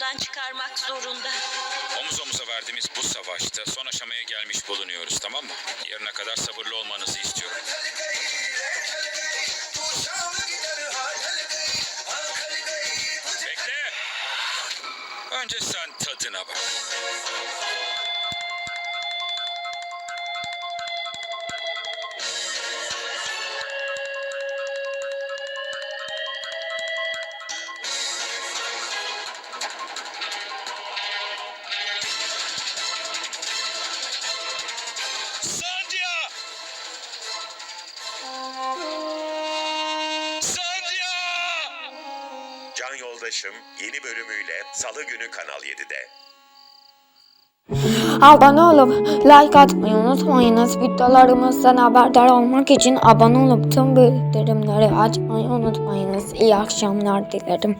buradan çıkarmak zorunda. Omuz omuza verdiğimiz bu savaşta son aşamaya gelmiş bulunuyoruz tamam mı? Yarına kadar sabırlı olmanızı istiyorum. Bekle! Önce sen tadına bak. Sandya! Sandya! Can Yoldaşım yeni bölümüyle Salı günü Kanal 7'de. Abone olup like atmayı unutmayınız. Videolarımızdan haberdar olmak için abone olup tüm bildirimleri açmayı unutmayınız. İyi akşamlar dilerim.